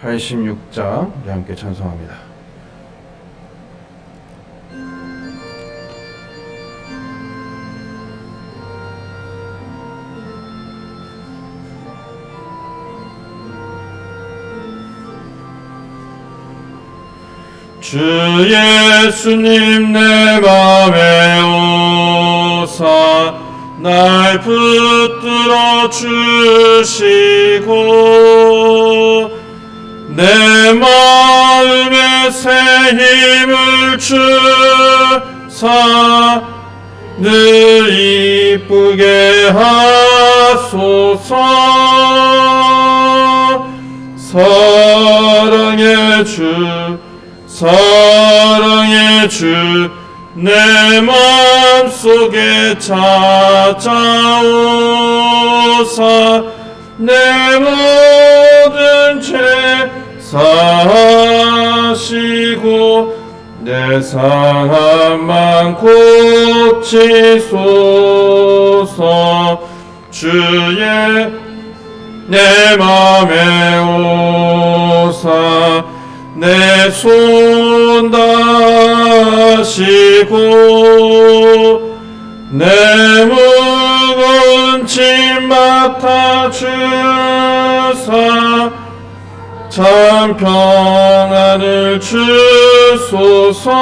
86장 우리 함께 찬송합니다. 주 예수님 내 맘에 오사 날 붙들어 주시고 내 마음에 새 힘을 주사 늘 이쁘게 하소서. 사랑의 주 사랑의 주내 맘속에 찾아오사. 내 모든 죄 사시고 내 상함만 고치소서. 주의 내 맘에 오사 내 손 다시고 내 묵은 짐 맡아 주사 참 평안을 주소서.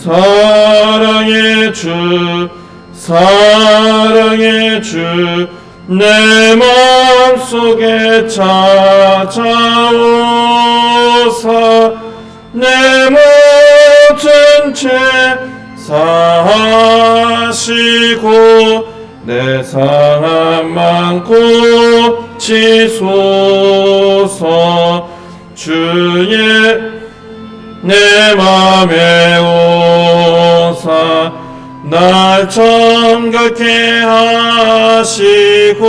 사랑의 주 사랑의 주내 맘속에 찾아오사. 내 모든 죄 사하시고 내 상함만 고 치소서. 주의 내 맘에 오사. 날 정결케 하시고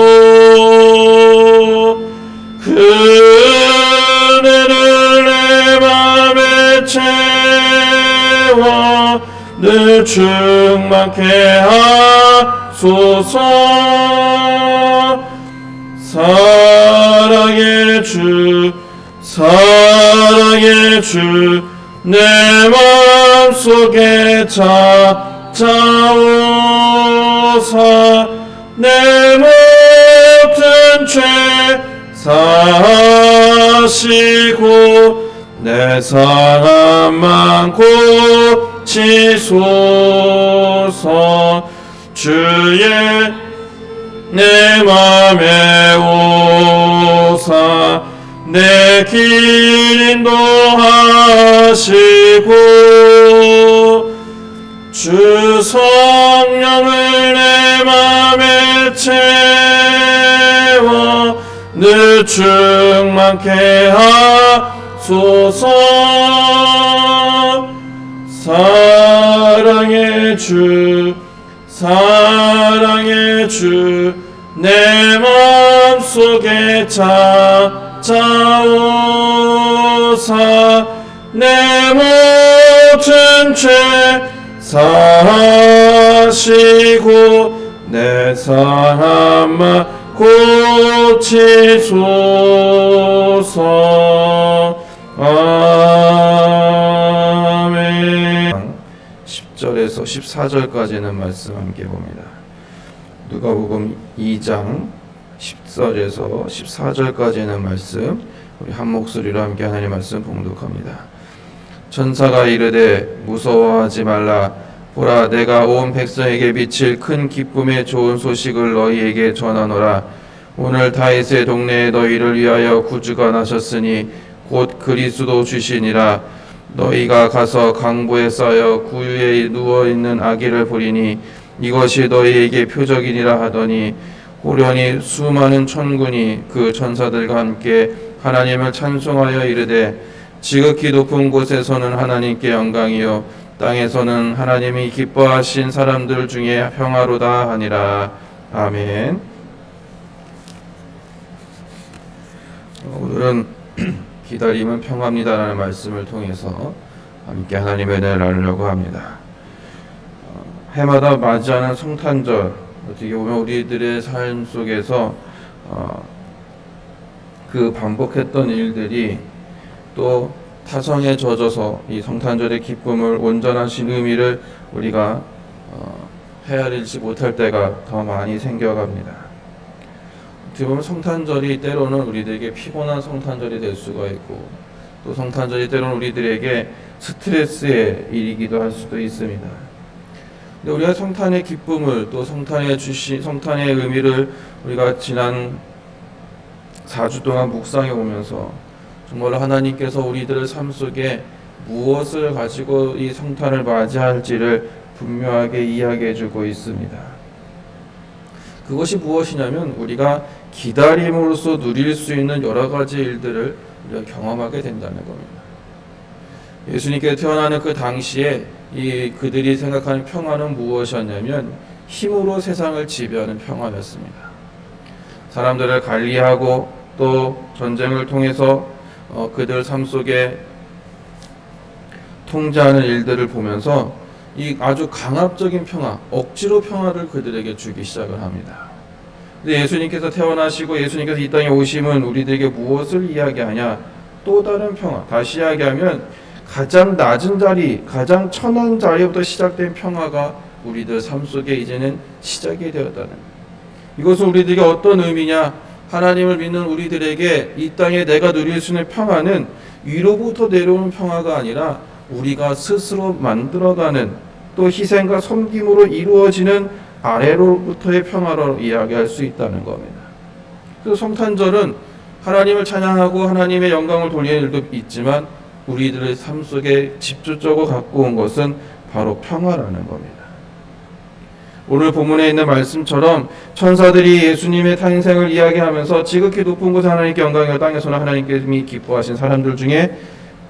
그네를 내 맘에 채워 늘 충만케 하소서 사랑의 주 사랑의 주내 맘속에 찾아오사. 내 모든 죄 사시고 내 상함만 고치소서. 주의 내 맘에 오사 내 길 인도하시고 주 성령을 내 맘에 채워 늘 충만케 하소서. 사랑의 주 사랑의 주 내 맘속에 찾아오사 내 모든 죄 사하시고 내 상함만 고치소서 아멘 10절에서 14절까지는 말씀 함께 봅니다. 누가복음 2장 10절에서 14절까지는 말씀 우리 한 목소리로 함께 하나님 말씀 봉독합니다. 천사가 이르되 무서워하지 말라. 보라 내가 온 백성에게 비칠 큰 기쁨의 좋은 소식을 너희에게 전하노라. 오늘 다윗의 동네에 너희를 위하여 구주가 나셨으니 곧 그리스도 주시니라. 너희가 가서 강보에 쌓여 구유에 누워 있는 아기를 보리니 이것이 너희에게 표적이니라 하더니 호련히 수많은 천군이 그 천사들과 함께 하나님을 찬송하여 이르되 지극히 높은 곳에서는 하나님께 영광이요 땅에서는 하나님이 기뻐하신 사람들 중에 평화로다 하니라 아멘. 오늘은 기다림은 평화입니다라는 말씀을 통해서 함께 하나님의 은혜를 나누려고 합니다. 어, 해마다 맞이하는 성탄절 어떻게 보면 우리들의 삶 속에서 어, 그 반복했던 일들이 또 타성에 젖어서 이 성탄절의 기쁨을 온전하신 의미를 우리가 어, 헤아리지 못할 때가 더 많이 생겨갑니다. 어떻게 보면 성탄절이 때로는 우리들에게 피곤한 성탄절이 될 수가 있고 또 성탄절이 때로는 우리들에게 스트레스의 일이기도 할 수도 있습니다. 우리가 성탄의 기쁨을 또 성탄의 주시 성탄의 의미를 우리가 지난 4주 동안 묵상해 오면서 정말 하나님께서 우리들의 삶 속에 무엇을 가지고 이 성탄을 맞이할지를 분명하게 이야기해 주고 있습니다. 그것이 무엇이냐면 우리가 기다림으로써 누릴 수 있는 여러 가지 일들을 우리가 경험하게 된다는 겁니다. 예수님께 태어나는 그 당시에 이 그들이 생각하는 평화는 무엇이었냐면 힘으로 세상을 지배하는 평화였습니다. 사람들을 관리하고 또 전쟁을 통해서 어, 그들 삶 속에 통제하는 일들을 보면서 이 아주 강압적인 평화, 억지로 평화를 그들에게 주기 시작을 합니다. 근데 예수님께서 태어나시고 예수님께서 이 땅에 오심은 우리들에게 무엇을 이야기하냐? 또 다른 평화. 다시 이야기하면 가장 낮은 자리, 가장 천한 자리부터 시작된 평화가 우리들 삶 속에 이제는 시작이 되었다는. 이것은 우리들에게 어떤 의미냐? 하나님을 믿는 우리들에게 이 땅에 내가 누릴 수 있는 평화는 위로부터 내려오는 평화가 아니라 우리가 스스로 만들어가는 또 희생과 섬김으로 이루어지는 아래로부터의 평화로 이야기할 수 있다는 겁니다. 그래서 성탄절은 하나님을 찬양하고 하나님의 영광을 돌리는 일도 있지만 우리들의 삶 속에 집중적으로 갖고 온 것은 바로 평화라는 겁니다. 오늘 본문에 있는 말씀처럼 천사들이 예수님의 탄생을 이야기하면서 지극히 높은 곳에 하나님께 영광이요 땅에서는 하나님께서 기뻐하신 사람들 중에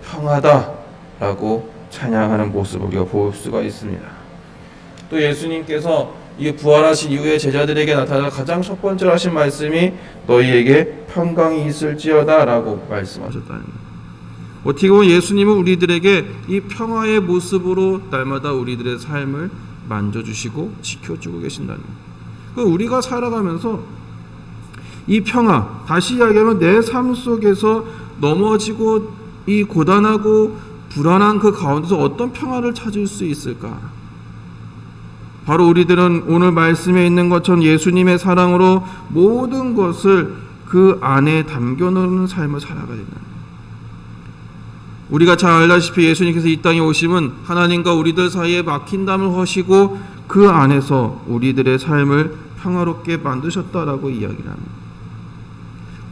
평화다라고 찬양하는 모습을 우리가 볼 수가 있습니다. 또 예수님께서 이 부활하신 이후에 제자들에게 나타나 가장 첫 번째로 하신 말씀이 너희에게 평강이 있을지어다라고 말씀하셨다는 거예요. 어떻게 보면 예수님은 우리들에게 이 평화의 모습으로 날마다 우리들의 삶을 만져주시고 지켜주고 계신다는 거예요. 그러니까 우리가 살아가면서 이 평화, 다시 이야기하면 내 삶 속에서 넘어지고 이 고단하고 불안한 그 가운데서 어떤 평화를 찾을 수 있을까? 바로 우리들은 오늘 말씀에 있는 것처럼 예수님의 사랑으로 모든 것을 그 안에 담겨 놓는 삶을 살아가야 된다. 우리가 잘 알다시피 예수님께서 이 땅에 오심은 하나님과 우리들 사이에 막힌 담을 허시고 그 안에서 우리들의 삶을 평화롭게 만드셨다라고 이야기를 합니다.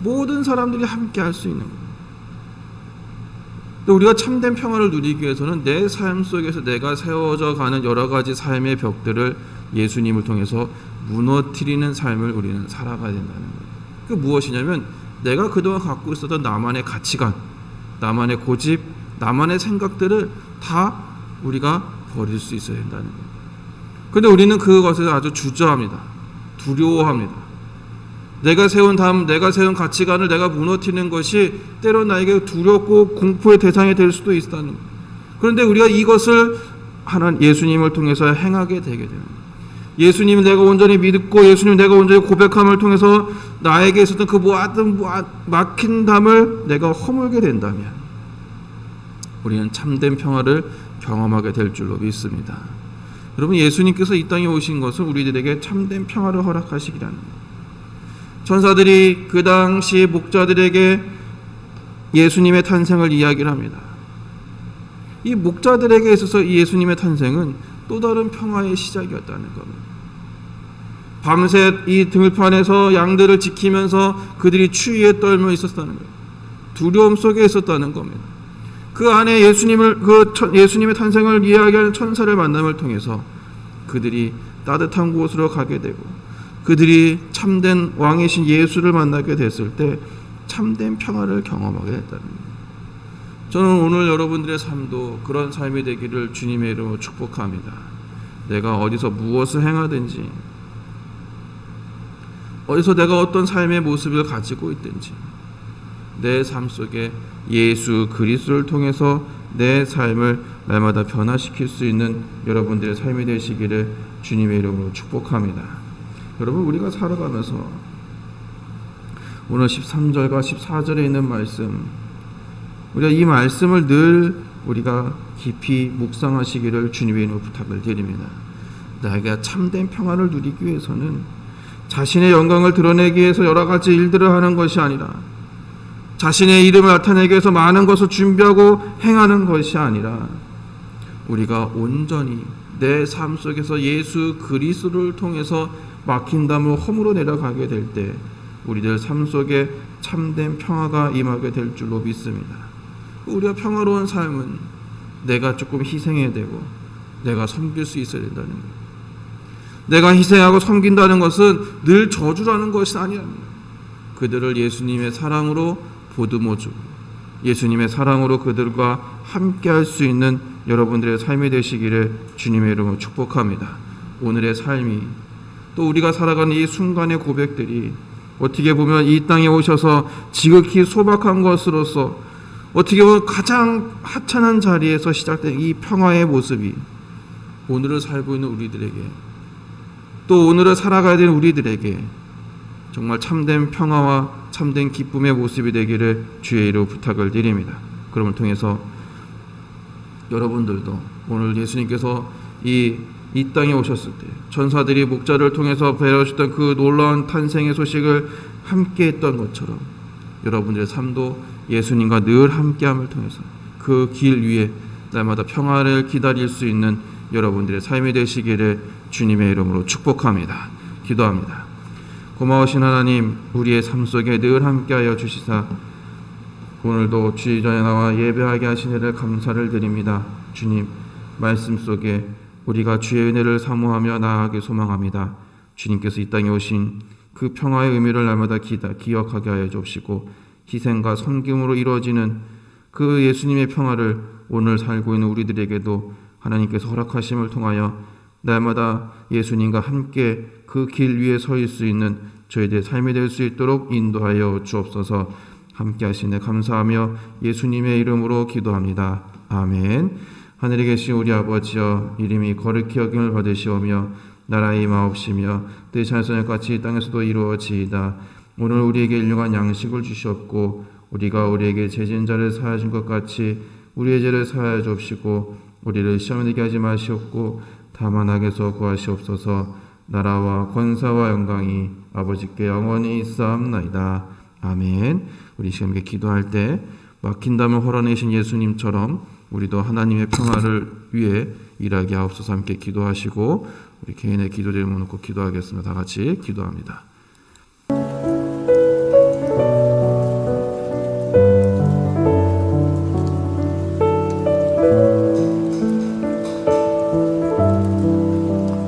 모든 사람들이 함께 할 수 있는. 또 우리가 참된 평화를 누리기 위해서는 내 삶 속에서 내가 세워져 가는 여러 가지 삶의 벽들을 예수님을 통해서 무너뜨리는 삶을 우리는 살아가야 된다는 거예요. 그 무엇이냐면 내가 그동안 갖고 있었던 나만의 가치관, 나만의 고집, 나만의 생각들을 다 우리가 버릴 수 있어야 된다는 거예요. 근데 우리는 그것에 아주 주저합니다. 두려워합니다. 내가 세운 다음 내가 세운 가치관을 내가 무너뜨리는 것이 때로 나에게 두렵고 공포의 대상이 될 수도 있다는 거예요. 그런데 우리가 이것을 하나님 예수님을 통해서 행하게 되게 됩니다. 예수님 내가 온전히 믿고 예수님 내가 온전히 고백함을 통해서 나에게 있었던 그 모든 막힌 담을 내가 허물게 된다면 우리는 참된 평화를 경험하게 될 줄로 믿습니다. 여러분 예수님께서 이 땅에 오신 것은 우리들에게 참된 평화를 허락하시기라는. 천사들이 그 당시 목자들에게 예수님의 탄생을 이야기를 합니다. 이 목자들에게 있어서 이 예수님의 탄생은 또 다른 평화의 시작이었다는 겁니다. 밤새 이 등판에서 양들을 지키면서 그들이 추위에 떨며 있었다는 거예요. 두려움 속에 있었다는 겁니다. 그 안에 예수님을 그 예수님의 탄생을 이야기하는 천사를 만남을 통해서 그들이 따뜻한 곳으로 가게 되고 그들이 참된 왕이신 예수를 만나게 됐을 때 참된 평화를 경험하게 됐다는 겁니다. 저는 오늘 여러분들의 삶도 그런 삶이 되기를 주님의 이름으로 축복합니다. 내가 어디서 무엇을 행하든지, 어디서 내가 어떤 삶의 모습을 가지고 있든지, 내 삶 속에 예수 그리스도를 통해서 내 삶을 날마다 변화시킬 수 있는 여러분들의 삶이 되시기를 주님의 이름으로 축복합니다. 여러분 우리가 살아가면서 오늘 13절과 14절에 있는 말씀 우리가 이 말씀을 늘 우리가 깊이 묵상하시기를 주님의 이름으로 부탁을 드립니다. 나에게 참된 평안을 누리기 위해서는 자신의 영광을 드러내기 위해서 여러 가지 일들을 하는 것이 아니라 자신의 이름을 나타내기 위해서 많은 것을 준비하고 행하는 것이 아니라 우리가 온전히 내 삶 속에서 예수 그리스도를 통해서 막힌 담을 허물어 내려가게 될 때 우리들 삶 속에 참된 평화가 임하게 될 줄로 믿습니다. 우리가 평화로운 삶은 내가 조금 희생해야 되고 내가 섬길 수 있어야 된다는 거예요. 내가 희생하고 섬긴다는 것은 늘 저주라는 것이 아니야. 그들을 예수님의 사랑으로 보듬어주고 예수님의 사랑으로 그들과 함께 할 수 있는 여러분들의 삶이 되시기를 주님의 이름으로 축복합니다. 오늘의 삶이 또 우리가 살아가는 이 순간의 고백들이 어떻게 보면 이 땅에 오셔서 지극히 소박한 것으로서 어떻게 보면 가장 하찮은 자리에서 시작된 이 평화의 모습이 오늘을 살고 있는 우리들에게 또 오늘을 살아가야 되는 우리들에게 정말 참된 평화와 참된 기쁨의 모습이 되기를 주의 이름으로 부탁을 드립니다. 그럼을 통해서 여러분들도 오늘 예수님께서 이, 이 땅에 오셨을 때 전사들이 목자를 통해서 배려주셨던 그 놀라운 탄생의 소식을 함께 했던 것처럼 여러분들의 삶도 예수님과 늘 함께함을 통해서 그 길 위에 날마다 평화를 기다릴 수 있는 여러분들의 삶이 되시기를 주님의 이름으로 축복합니다. 기도합니다. 고마우신 하나님, 우리의 삶 속에 늘 함께하여 주시사 오늘도 주의 전에 나와 예배하게 하신 이를 감사를 드립니다. 주님, 말씀 속에 우리가 주의 은혜를 사모하며 나아가기 소망합니다. 주님께서 이 땅에 오신 그 평화의 의미를 날마다 기다, 기억하게 하여 주옵시고 희생과 섬김으로 이루어지는 그 예수님의 평화를 오늘 살고 있는 우리들에게도 하나님께서 허락하심을 통하여 날마다 예수님과 함께 그 길 위에 서 있을 수 있는 저희들의 삶이 될 수 있도록 인도하여 주옵소서 함께 하시네 감사하며 예수님의 이름으로 기도합니다. 아멘. 하늘에 계신 우리 아버지여 이름이 거룩히 여김을 받으시오며 나라의 마옵시며 뜻이 하늘에 같이 땅에서도 이루어지이다. 오늘 우리에게 일용한 양식을 주시옵고 우리가 우리에게 죄진 자를 사하여 준것 같이 우리의 죄를 사하여 주옵시고 우리를 시험에 들게 하지 마시옵고 다만 악에서 구하시옵소서 나라와 권사와 영광이 아버지께 영원히 있사옵나이다. 아멘. 우리 시험에 기도할 때 막힌다면 헐어내신 예수님처럼 우리도 하나님의 평화를 위해 일하게 하옵소서 함께 기도하시고 우리 개인의 기도 제목 놓고 기도하겠습니다. 다 같이 기도합니다.